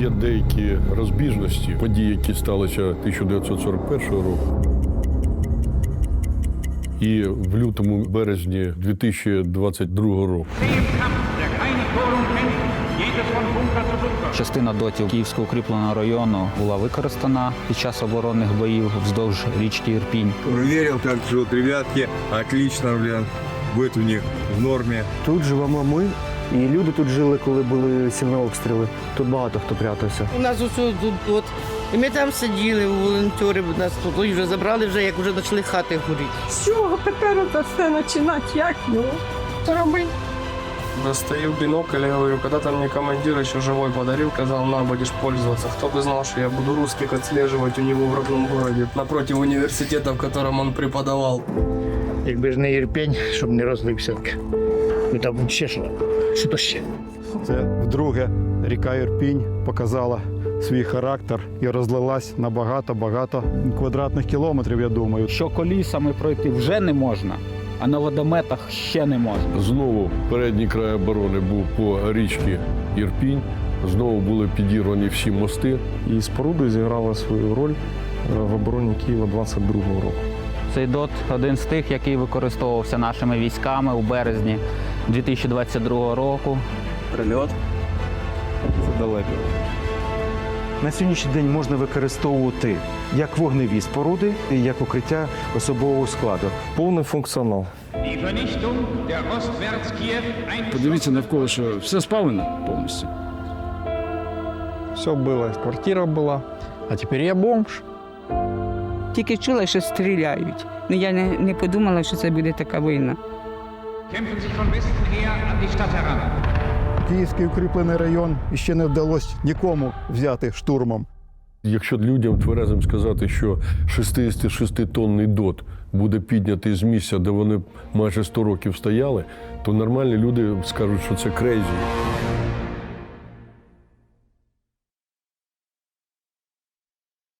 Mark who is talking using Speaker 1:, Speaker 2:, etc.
Speaker 1: Є деякі розбіжності, події, які сталися 1941 року. І в лютому березні 2022 року.
Speaker 2: Частина дотів Київського укріпленого району була використана під час оборонних боїв вздовж річки Ірпінь.
Speaker 3: Проверил, как живут ребятки. Отлично, блин. Быт у них в норме.
Speaker 4: Тут живемо ми, і люди тут жили, коли були сильні обстріли. Тут багато хто прятався.
Speaker 5: У нас усе тут от. І ми там сиділи, волонтери нас тут вже забрали, вже як вже почали хати горіти.
Speaker 6: З чого тепер це все починати? Як його? Що робити?
Speaker 7: Достаю бинокль и говорю, когда-то мне командир еще живой подарил, сказал, на, будешь пользоваться. Кто бы знал, что я буду русских отслеживать у него в родном городе, напротив университета, в котором он преподавал.
Speaker 8: Якби ж не Ірпень, щоб не розлився. Ну там ще що, що то ще.
Speaker 9: Це вдруге ріка Ірпінь показала свій характер і розлилась на багато-багато квадратних кілометрів, я думаю.
Speaker 2: Що колісами пройти вже не можна, а на водометах ще не можна.
Speaker 1: Знову передній край оборони був по річці Ірпінь. Знову були підірвані всі мости.
Speaker 4: І споруди зіграла свою роль е, в обороні Києва 22-го року.
Speaker 2: Цей дот один з тих, який використовувався нашими військами у березні 2022 року.
Speaker 7: Прилет.
Speaker 4: Це далеко. На сьогоднішній день можна використовувати як вогневі споруди, і як укриття особового складу. Повний функціонал.
Speaker 8: Подивіться навколо, що все спалено повністю.
Speaker 7: Все было, квартира была, а теперь я бомж.
Speaker 6: Тільки чула, що стріляють. Ну я не, не подумала, що це буде така війна.
Speaker 9: Київський укріплений район іще не вдалося нікому взяти штурмом.
Speaker 1: Якщо людям тверезим сказати, що 66-тонний дот буде піднятий з місця, де вони майже 100 років стояли, то нормальні люди скажуть, що це крейзі.